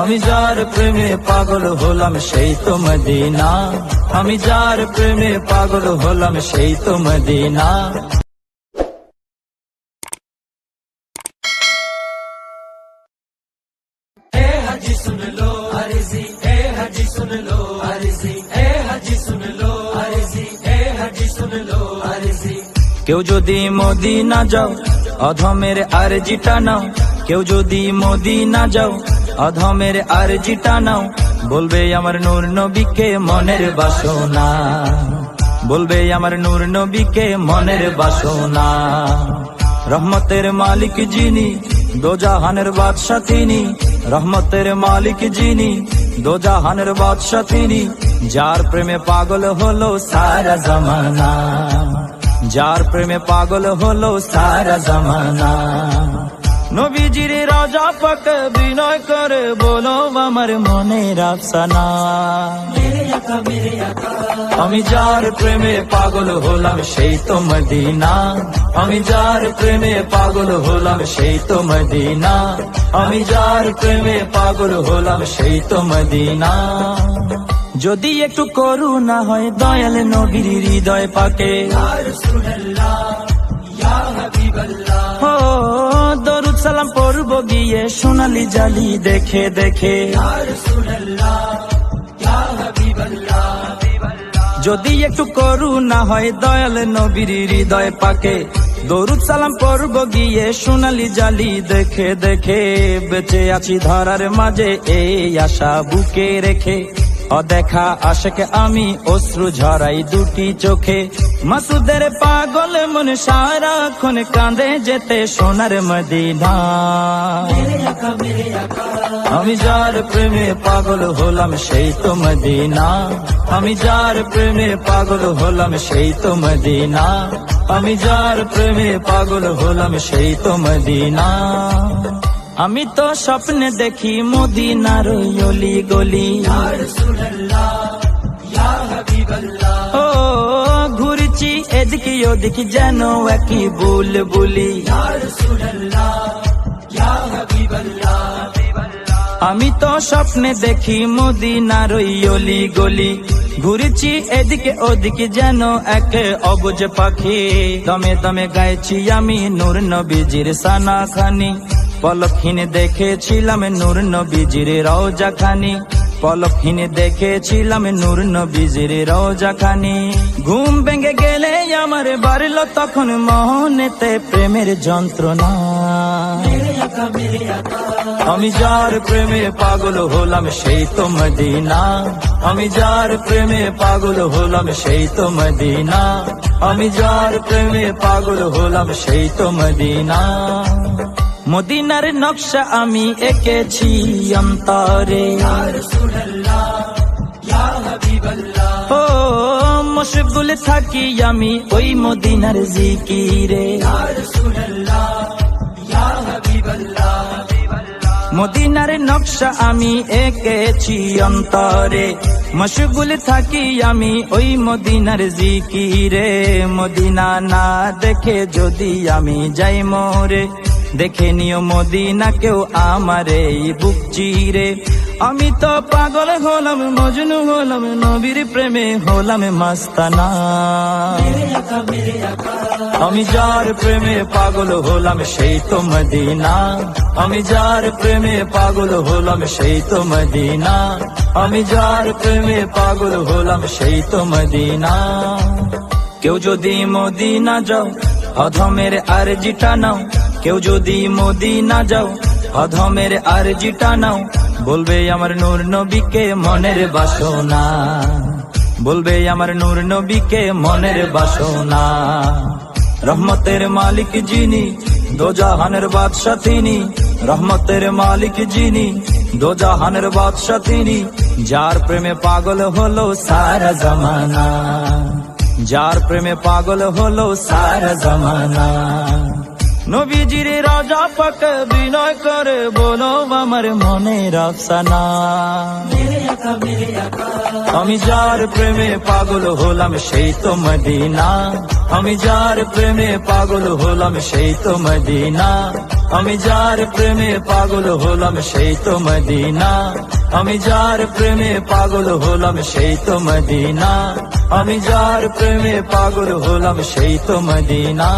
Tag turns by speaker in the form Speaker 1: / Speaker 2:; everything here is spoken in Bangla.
Speaker 1: আমি যার প্রেমে পাগল হলাম সেই তো মদিনা আমি যার প্রেমে পাগল হলাম সেই তো মদিনা ए हाजी सुन लो अर्जी ए हाजी सुन लो अर्जी ए हाजी सुन लो अर्जी ए हाजी सुन लो अर्जी কেউ যদি মোদি না যাও অধমের আরজিটা নাও কেউ যদি মোদি না যাও অধমের আরজিটা নাও। বলবে আমার নূর নবীকে মনের বাসনা। বলবে আমার নূর নবীকে মনের বাসনা। রহমতের মালিক যিনি, দোজাহানের বাদশাহ তিনি। রহমতের মালিক যিনি, দোজাহানের বাদশাহ তিনি। যার প্রেমে পাগল হলো সারা জামানা। যার প্রেমে পাগল হলো সারা জামানা। নবীজির রাজা পাক বিনয় করে বলো আমার মনের আফসানা। আমি যার প্রেমে পাগল হলাম সেই তো মদিনা। আমি যার প্রেমে পাগল হলাম সেই তো মদিনা। আমি যার প্রেমে পাগল হলাম সেই তো মদিনা। যদি একটু করুণা হয় দয়াল নবীর হৃদয় পাকে। ও সালাম পড়ব গিয়ে, সোনালি জালি দেখে দেখে। যদি একটু করুণা হয়, দয়াল নবীর হৃদয় পাকে। দরুদ সালাম পড়ব গিয়ে, সোনালি জালি দেখে দেখে। বেঁচে আছি ধরার মাঝে, এই আশা বুকে রেখে। অদেখা আশেকে আমি অশ্রু ঝরাই দুটি চোখে। মাসুদের পাগল মন সারাক্ষণ কাঁদে যেতে সোনার মদিনা। আমি যার প্রেমে পাগল হলাম সেই তো মদিনা। আমি যার প্রেমে পাগল হলাম সেই তো মদিনা। আমি যার প্রেমে পাগল হলাম সেই তো মদিনা। আমি তো স্বপ্নে দেখি মদিনার অলি গলি। ও, ঘুরছি এদিকে ওদিকে যেন একই বুল বুলি আমি তো স্বপ্নে দেখি মদিনার অলি গলি। ঘুরছি এদিকে ওদিকে যেন এক অবুজ পাখি। দমে দমে গাইছি আমি নূর নবীজির সানা খানি পলকহীনে দেখেছিলাম নূর নবীজির রওজা খানি পলকহীনে দেখেছিলাম নূর নবীজির রওজা খানি ঘুম ভেঙে গেলে আমার বাড়ল তখন মহনেতে প্রেমের যন্ত্রণা। আমি যার প্রেমে পাগল হলাম সেই তো মদিনা। আমি যার প্রেমে পাগল হলাম সেই তো মদিনা। আমি যার প্রেমে পাগল হলাম সেই তো মদিনা। মদিনার নকশা আমি এঁকেছি অন্তরে। ও, মশগুল থাকি আমি ওই মদিনার জিকিরে। মদিনার নকশা আমি এঁকেছি অন্তরে। মশগুল থাকি আমি ওই মদিনার জিকিরে। মদিনা না দেখে যদি আমি যাই মোরে। দেখে নিও মদিনা কেউ আমার এই বুক চিরে। আমি তো পাগল হলাম, মজনু হলাম, নবীর প্রেমে হলাম মাস্তানা। আমি যার প্রেমে পাগল হলাম সেই তো মদিনা। আমি যার প্রেমে পাগল হলাম সেই তো মদিনা। আমি যার প্রেমে পাগল হলাম সেই তো মদিনা। কেউ যদি মদিনা যাও, অধমের আরজিটা নাও কেউ যদি মদিনা যাও, অধমের আরজিটা নাও, বলবে আমার নূর নবীকে মনের বাসনা। বলবে আমার নূর নবীকে মনের বাসনা। রহমতের মালিক যিনি, দোজাহানের বাদশাহ তিনি। রহমতের মালিক যিনি, দোজাহানের বাদশাহ তিনি। যার প্রেমে পাগল হলো সারা জামানা। যার প্রেমে পাগল হলো সারা জামানা। নবীজির রাজা পাক বিনয় করে, বলো আমার মনের আফসানা। আমি যার প্রেমে পাগল হলাম সেই তো মদিনা। আমি যার প্রেমে পাগল হলাম সেই তো মদিনা। আমি যার প্রেমে পাগল হলাম সেই তো মদিনা। আমি যার প্রেমে পাগল হলাম সেই তো মদিনা। আমি যার প্রেমে পাগল হলাম সেই তো মদিনা।